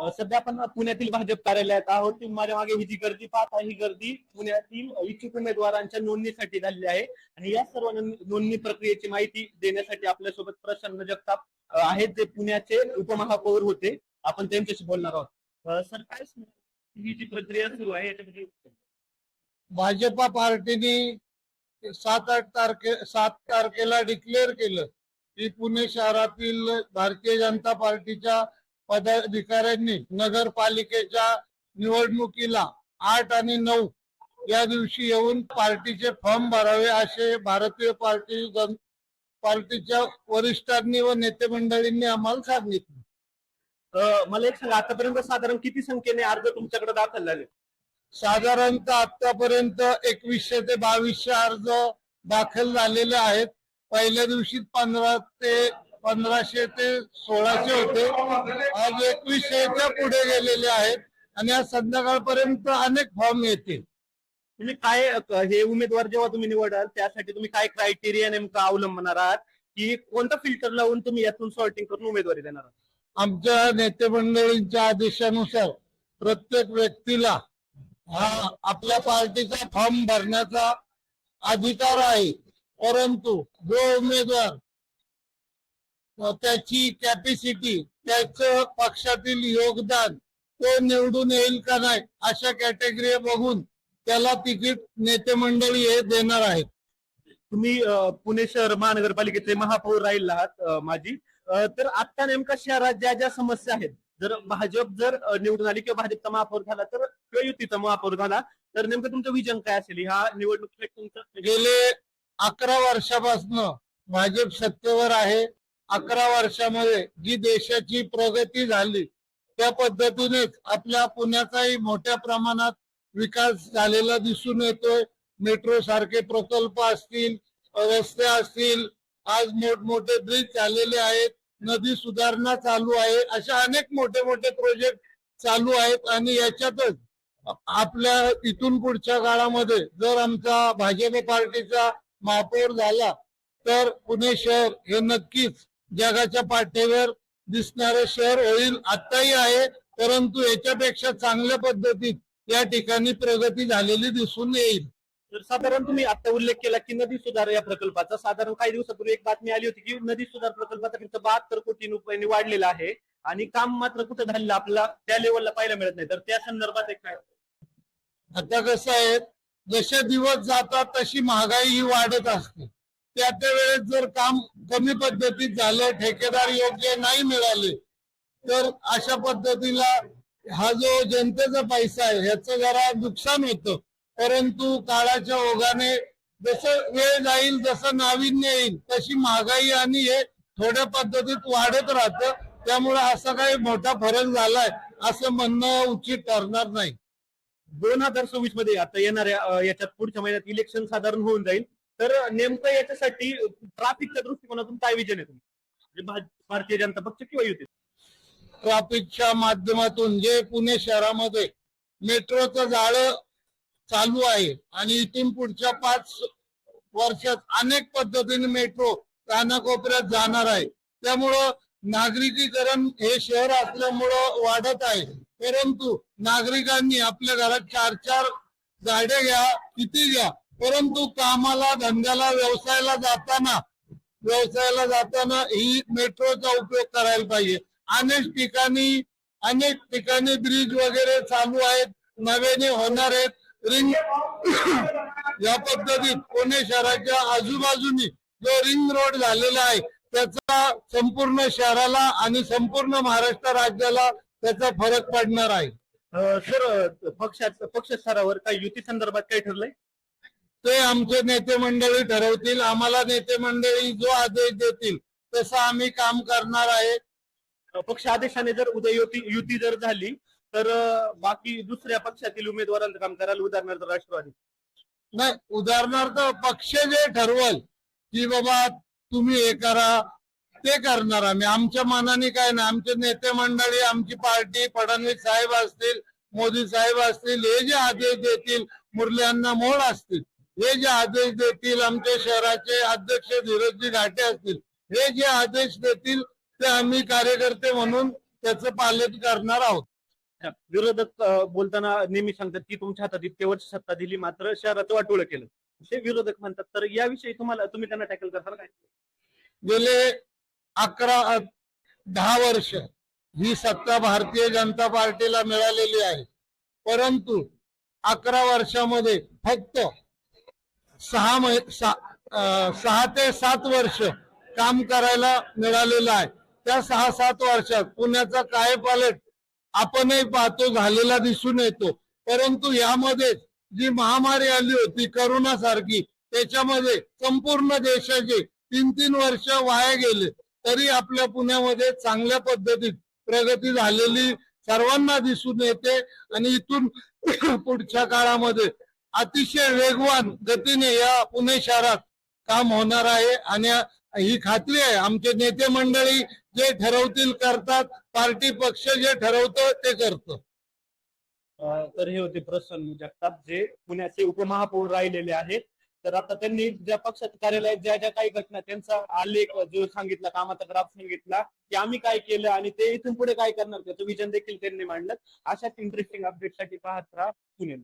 सध्या आपण पुण्यातील भाजप कार्यालयात आहोत. तुम्ही माझ्या मागे ही जी गर्दी पाहता ही गर्दी पुण्यातील इच्छुक उमेदवारांच्या नोंदणीसाठी झालेली आहे. आणि या सर्व नोंद- नोंदणी प्रक्रियेची माहिती देण्यासाठी आपल्यासोबत प्रसन्न जगताप आहेत जे पुण्याचे उपमहापौर होते. आपण त्यांच्याशी बोलणार आहोत. सर काय? ही जी प्रक्रिया सुरू आहे याच्यामध्ये भाजपा पार्टीने सात आठ तारखे सात तारखेला डिक्लेअर केलं की पुणे शहरातील भारतीय जनता पार्टीच्या पदाधिकाऱ्यांनी नगरपालिकेच्या निवडणुकीला आठ आणि नऊ या दिवशी येऊन पार्टीचे फॉर्म भरावे असे भारतीय पार्टी जन पार्टीच्या वरिष्ठांनी व नेते मंडळींनी आम्हाला सांगितलं. मला एक सांगा आतापर्यंत साधारण किती संख्येने अर्ज तुमच्याकडे दाखल झाले? साधारणतः आतापर्यंत एकवीसशे ते बावीसशे अर्ज दाखल झालेले आहेत. पहिल्या दिवशी पंधरा ते पंधराशे ते सोळाशे होते. आज एकवीसशेच्या पुढे गेलेले आहेत आणि आज संध्याकाळपर्यंत अनेक फॉर्म येतील. तुम्ही काय हे उमेदवार जेव्हा तुम्ही निवडाल त्यासाठी तुम्ही काय क्रायटेरिया नेमका अवलंबणार आहात? की कोणतं फिल्टर लावून तुम्ही यातून सॉर्टिंग करून उमेदवारी देणार आहात? आमच्या नेते मंडळींच्या आदेशानुसार प्रत्येक व्यक्तीला हा आपल्या पार्टीचा फॉर्म भरण्याचा अधिकार आहे. परंतु जो उमेदवार त्याची कॅपॅसिटी त्याचं पक्षातील योगदान तो निवडून येईल का नाही अशा कॅटेगरी बघून त्याला तिकीट नेते मंडळी हे देणार आहेत. तुम्ही पुणे शहर महानगरपालिकेचे महापौर राहिला आहात अ, तर आता नेमका शहरात ज्या ज्या समस्या आहेत जर भाजप जर निवडून आली किंवा भाजपचा महापौर झाला तर किंवा युतीचा महापौर झाला तर नेमकं तुमचं विजन काय असेल? ह्या निवडणुकीत तुमचं गेले अकरा वर्षापासून भाजप सत्तेवर आहे. अकरा वर्षामध्ये जी देशाची प्रगती झाली त्या पद्धतीनेच आपल्या पुण्याचाही मोठ्या प्रमाणात विकास झालेला दिसून येतोय. मेट्रो सारखे प्रकल्प असतील रस्ते असतील आज मोठमोठे ब्रिज झालेले आहेत नदी सुधारणा चालू आहे अशा अनेक मोठे मोठे प्रोजेक्ट चालू आहेत आणि याच्यातच आपल्या इथून पुढच्या काळामध्ये जर आमचा भाजप पार्टीचा महापौर झाला तर पुणे शहर हे नक्कीच जगाच्या पाठीवर दिसणारे शहर होईल आताही आहे परंतु याच्यापेक्षा चांगल्या पद्धतीत या ठिकाणी प्रगती झालेली दिसून येईल. तर साधारण तुम्ही आता उल्लेख केला की नदी सुधार या प्रकल्पाचा. साधारण काही दिवसापूर्वी एक बातमी आली होती की नदी सुधार प्रकल्पाचा खर्च बहात्तर कोटी रुपयांनी वाढलेला आहे आणि काम मात्र कुठं झालेलं आपल्याला त्या लेवलला पाहायला मिळत नाही. तर त्या संदर्भात एक काय? आता कसं आहे जसे दिवस जातात तशी महागाई ही वाढत असते. त्या त्या वेळेस जर काम कमी पद्धतीत झालं ठेकेदार योग्य नाही मिळाले तर अशा पद्धतीला हा जो जनतेचा पैसा आहे ह्याचं जरा नुकसान होतं. परंतु काळाच्या ओघाने जसं वेळ जाईल जसं नाविन्य येईल तशी महागाई आणि हे थोड्या पद्धतीत वाढत राहतं. त्यामुळे असा काही मोठा फरक झालाय असं म्हणणं उचित ठरणार नाही. दोन हजार सव्वीसमध्ये आता येणाऱ्या याच्यात पुढच्या महिन्यात इलेक्शन साधारण होऊन जाईल. तर नेमकं याच्यासाठी ट्रॅफिकच्या दृष्टिकोनातून काय विजन आहे तुम्ही म्हणजे भारतीय जनता पक्ष किंवा युती? ट्राफिकच्या माध्यमातून जे पुणे शहरामध्ये मेट्रोचं जाळं चालू आहे आणि इथून पुढच्या पाच वर्षात अनेक पद्धतीने मेट्रो कानाकोपऱ्यात जाणार आहे. त्यामुळं नागरिकीकरण हे शहर असल्यामुळं वाढत आहे. परंतु नागरिकांनी आपल्या घरात चार चार गाड्या घ्या किती घ्या परंतु कामाला धंद्याला व्यवसायाला जाताना व्यवसायाला जाताना ही मेट्रोचा उपयोग करायला पाहिजे. अनेक ठिकाणी अनेक ठिकाणी ब्रिज वगैरे चालू आहेत नव्याने होणार आहेत. रिंग या पद्धतीत पुणे शहराच्या आजूबाजूनी जो रिंग रोड झालेला आहे त्याचा संपूर्ण शहराला आणि संपूर्ण महाराष्ट्र राज्याला त्याचा फरक पडणार आहे. सर पक्षात पक्ष स्तरावर काही युती संदर्भात काय ठरलंय? ते आमचे नेते मंडळी ठरवतील आम्हाला नेते मंडळी जो आदेश देतील तसं आम्ही काम करणार आहे. पक्ष आदेशाने जर उद्या युती युती जर झाली तर बाकी दुसऱ्या पक्षातील उमेदवारांचं काम करायला उदाहरणार्थ राष्ट्रवादी. नाही उदाहरणार्थ पक्ष जे ठरवल की बाबा तुम्ही हे करा ते करणार आम्ही. आमच्या मनाने काय नाही आमचे नेते मंडळी आमची पार्टी फडणवीस साहेब असतील मोदी साहेब असतील हे जे आदेश देतील मुरल्यांना मोळ असतील. हे जे आदेश देतील आमच्या शहराचे अध्यक्ष धीरजजी घाटे असतील हे जे आदेश देतील ते आम्ही कार्यकर्ते म्हणून त्याचं पालन करणार आहोत. विरोधक बोलताना नेहमी सांगतात की तुमच्या हातात इतके वर्ष सत्ता दिली मात्र शहराचं वाटोळं केलं. ते विरोधक म्हणतात. तर याविषयी तुम्हाला तुम्ही त्यांना टॅकल करताल काय? गेले अकरा दहा वर्ष ही सत्ता भारतीय जनता पार्टीला मिळालेली आहे. परंतु अकरा वर्षामध्ये फक्त सहा मै- सा- सहा ते सात वर्ष काम करायला मिळालेलं आहे. त्या सहा सात वर्षात पुण्याचा काय पालट आपणही पाहतो झालेला दिसून येतो. परंतु यामध्ये जी महामारी आली होती करोना सारखी त्याच्यामध्ये संपूर्ण देशाचे तीन तीन वर्ष वाया गेले. तरी आपल्या पुण्यामध्ये चांगल्या पद्धतीत प्रगती झालेली सर्वांना दिसून येते. आणि इथून पुढच्या काळामध्ये अतिशय वेगवान गतीने या पुणे शहरात काम होणार आहे आणि ही खात्री आहे आमचे नेते मंडळी जे ठरवतील करतात पार्टी पक्ष जे ठरवतो ते करतो. तर हे होते प्रसन्न जगताप जे पुण्याचे उपमहापौर राहिलेले आहेत. तर आता त्यांनी ज्या पक्षात कार्यालयात ज्या ज्या काही घटना त्यांचा आलेख जो सांगितला कामाचा ग्राफ सांगितला की आम्ही काय केलं आणि ते इथून पुढे काय करणार त्याचं विजन देखील त्यांनी मांडलं. अशाच इंटरेस्टिंग अपडेटसाठी पाहत राहा पुणे